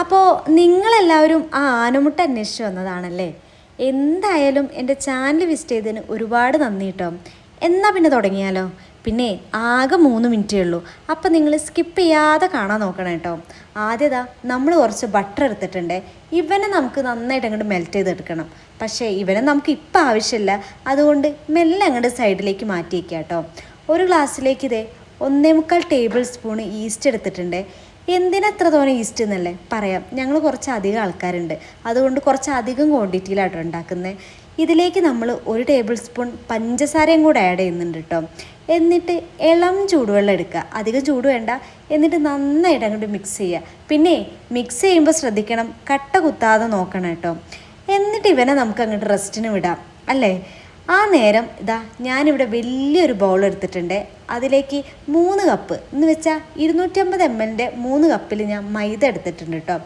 അപ്പോൾ നിങ്ങളെല്ലാവരും ആ ആനമുട്ട അന്വേഷിച്ച് വന്നതാണല്ലേ? എന്തായാലും എന്റെ ചാനൽ വിസിറ്റ് ചെയ്തതിന് ഒരുപാട് നന്ദി കേട്ടോ എന്നാൽ പിന്നെ തുടങ്ങിയാലോ? പിന്നെ ആകെ മൂന്ന് മിനിറ്റേ ഉള്ളൂ. അപ്പം നിങ്ങൾ സ്കിപ്പ് ചെയ്യാതെ കാണാൻ നോക്കണം കേട്ടോ ആദ്യതാ നമ്മൾ കുറച്ച് ബട്ടർ എടുത്തിട്ടുണ്ട്. ഇവനെ നമുക്ക് നന്നായിട്ട് അങ്ങോട്ട് മെൽറ്റ് ചെയ്തെടുക്കണം പക്ഷേ ഇവനെ നമുക്ക് ഇപ്പം ആവശ്യമില്ല. അതുകൊണ്ട് മെല്ലെ അങ്ങോട്ട് സൈഡിലേക്ക് മാറ്റി കേട്ടോ ഒരു ഗ്ലാസ്സിലേക്ക് ഇതേ ഒന്നേ മുക്കാൽ ടേബിൾ സ്പൂൺ ഈസ്റ്റ് എടുത്തിട്ടുണ്ട്. എന്തിനാ എത്ര തോനെ ഈസ്റ്റ് എന്നല്ലേ പറയാം. ഞങ്ങൾ കുറച്ച് അധികം ആൾക്കാരുണ്ട്. അതുകൊണ്ട് കുറച്ച് അധികം ക്വാണ്ടിറ്റിയിലാട്ടോ ഉണ്ടാക്കുന്നത് ഇതിലേക്ക് നമ്മൾ ഒരു ടേബിൾ സ്പൂൺ പഞ്ചസാരയും കൂടെ ആഡ് ചെയ്യുന്നുണ്ട് കേട്ടോ എന്നിട്ട് ഇളം ചൂടുവെള്ളം എടുക്കുക. അധികം ചൂട് വേണ്ട. എന്നിട്ട് നന്നായിട്ട് അങ്ങോട്ട് മിക്സ് ചെയ്യുക. പിന്നെ മിക്സ് ചെയ്യുമ്പോൾ ശ്രദ്ധിക്കണം. കട്ട കുത്താതെ നോക്കണം കേട്ടോ എന്നിട്ട് ഇവനെ നമുക്ക് അങ്ങോട്ട് റെസ്റ്റിന് വിടാം. അല്ലേ? ആ നേരം ഇതാ ഞാനിവിടെ വലിയൊരു ബൗൾ എടുത്തിട്ടുണ്ട്. അതിലേക്ക് മൂന്ന് കപ്പ് എന്ന് വെച്ചാൽ ഇരുന്നൂറ്റമ്പത് എം എല്ലിന്റെ മൂന്ന് കപ്പിൽ ഞാൻ മൈദ എടുത്തിട്ടുണ്ട് കേട്ടോ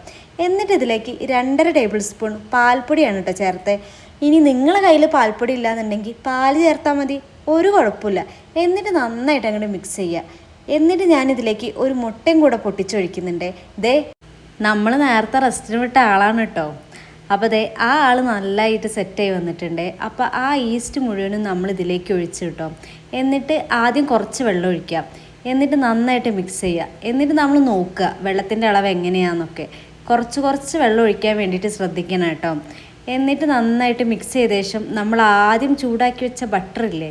എന്നിട്ട് ഇതിലേക്ക് രണ്ടര ടേബിൾ സ്പൂൺ പാൽപ്പൊടിയാണ് കേട്ടോ ചേർത്ത്. ഇനി നിങ്ങളെ കയ്യിൽ പാൽപ്പൊടി ഇല്ലാന്നുണ്ടെങ്കിൽ പാൽ ചേർത്താൽ മതി. ഒരു കുഴപ്പമില്ല. എന്നിട്ട് നന്നായിട്ട് അങ്ങോട്ട് മിക്സ് ചെയ്യുക എന്നിട്ട് ഞാനിതിലേക്ക് ഒരു മുട്ടയും കൂടെ പൊട്ടിച്ചൊഴിക്കുന്നുണ്ട്. ദേ നമ്മൾ നേരത്തെ റെസ്റ്റിന് വിട്ട ആളാണ് കേട്ടോ അപ്പോൾ അതെ ആ ആൾ നല്ലതായിട്ട് സെറ്റായി വന്നിട്ടുണ്ട്. അപ്പോൾ ആ ഈസ്റ്റ് മുഴുവനും നമ്മൾ ഇതിലേക്ക് ഒഴിച്ച് കിട്ടും. എന്നിട്ട് ആദ്യം കുറച്ച് വെള്ളം ഒഴിക്കാം എന്നിട്ട് നന്നായിട്ട് മിക്സ് ചെയ്യുക. എന്നിട്ട് നമ്മൾ നോക്കുക വെള്ളത്തിന്റെ അളവ് എങ്ങനെയാണെന്നൊക്കെ കുറച്ച് കുറച്ച് വെള്ളം ഒഴിക്കാൻ വേണ്ടിയിട്ട് ശ്രദ്ധിക്കണം കേട്ടോ. എന്നിട്ട് നന്നായിട്ട് മിക്സ് ചെയ്ത ശേഷം നമ്മൾ ആദ്യം ചൂടാക്കി വെച്ച ബട്ടർ ഇല്ലേ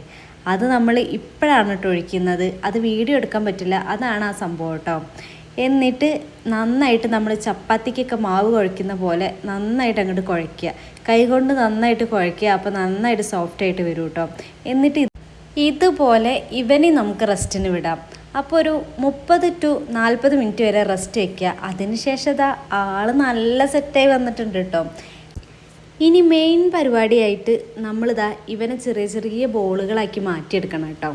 അത് നമ്മൾ ഇപ്പോഴാണ് കേട്ടോ ഒഴിക്കുന്നത്. അത് വീഡിയോ എടുക്കാൻ പറ്റില്ല. അതാണ് ആ സംഭവം കേട്ടോ എന്നിട്ട് നന്നായിട്ട് നമ്മൾ ചപ്പാത്തിക്കൊക്കെ മാവ് കുഴയ്ക്കുന്ന പോലെ നന്നായിട്ട് അങ്ങോട്ട് കുഴയ്ക്കുക. കൈകൊണ്ട് നന്നായിട്ട് കുഴയ്ക്കുക. അപ്പോൾ നന്നായിട്ട് സോഫ്റ്റ് ആയിട്ട് വരും കേട്ടോ എന്നിട്ട് ഇതുപോലെ ഇവനെ നമുക്ക് റെസ്റ്റിന് വിടാം. അപ്പോൾ ഒരു മുപ്പത് ടു നാൽപ്പത് മിനിറ്റ് വരെ റെസ്റ്റ് വയ്ക്കുക അതിനുശേഷം ഇതാ ആൾ നല്ല സെറ്റായി വന്നിട്ടുണ്ട് കേട്ടോ ഇനി മെയിൻ പരിപാടിയായിട്ട് നമ്മളിതാ ഇവനെ ചെറിയ ചെറിയ ബോളുകളാക്കി മാറ്റിയെടുക്കണം കേട്ടോ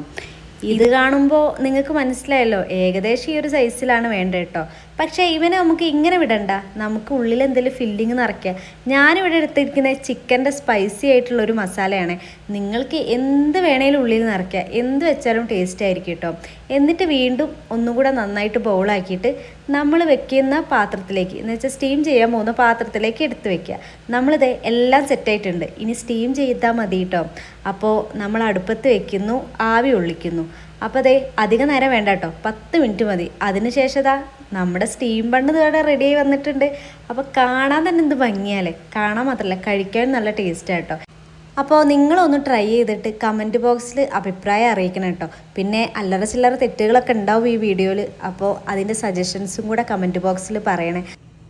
ഇത് കാണുമ്പോൾ നിങ്ങൾക്ക് മനസ്സിലായല്ലോ ഏകദേശം ഈ ഒരു സൈസിലാണ് വേണ്ടത് കേട്ടോ പക്ഷേ ഇവനെ നമുക്ക് ഇങ്ങനെ വിടണ്ട. നമുക്ക് ഉള്ളിൽ എന്തെങ്കിലും ഫില്ലിങ് നിറയ്ക്കുക. ഞാനിവിടെ എടുത്തിരിക്കുന്ന ചിക്കന്റെ സ്പൈസി ആയിട്ടുള്ള ഒരു മസാലയാണ്. നിങ്ങൾക്ക് എന്ത് വേണേലും ഉള്ളിൽ നിറയ്ക്കുക. എന്ത് വെച്ചാലും ടേസ്റ്റ് ആയിരിക്കും കേട്ടോ. എന്നിട്ട് വീണ്ടും ഒന്നും കൂടെ നന്നായിട്ട് ബൗളാക്കിയിട്ട് നമ്മൾ വെക്കുന്ന പാത്രത്തിലേക്ക് എന്ന് വെച്ചാൽ സ്റ്റീം ചെയ്യാൻ പോകുന്ന പാത്രത്തിലേക്ക് എടുത്ത് വെക്കുക. നമ്മളിത് എല്ലാം സെറ്റായിട്ടുണ്ട് ഇനി സ്റ്റീം ചെയ്താൽ മതി കേട്ടോ. അപ്പോൾ നമ്മൾ അടുപ്പത്ത് വെക്കുന്നു ആവി ഒള്ളിക്കുന്നു അപ്പോൾ അതെ അധിക നേരം വേണ്ട കേട്ടോ. പത്ത് മിനിറ്റ് മതി. അതിനുശേഷം ഇതാ നമ്മുടെ സ്റ്റീം ബണ്ണ് ഇവിടെ റെഡിയായി വന്നിട്ടുണ്ട്. അപ്പോൾ കാണാൻ തന്നെ എന്ത് ഭംഗിയാലേ കാണാൻ മാത്രമല്ല കഴിക്കാൻ നല്ല ടേസ്റ്റാണ് കേട്ടോ. അപ്പോൾ നിങ്ങളൊന്ന് ട്രൈ ചെയ്തിട്ട് കമന്റ് ബോക്സിൽ അഭിപ്രായം അറിയിക്കണം കേട്ടോ. പിന്നെ അല്ലറ ചില്ലറ തെറ്റുകളൊക്കെ ഉണ്ടാവും ഈ വീഡിയോയിൽ അപ്പോൾ അതിന്റെ സജഷൻസും കൂടെ കമന്റ് ബോക്സിൽ പറയണേ.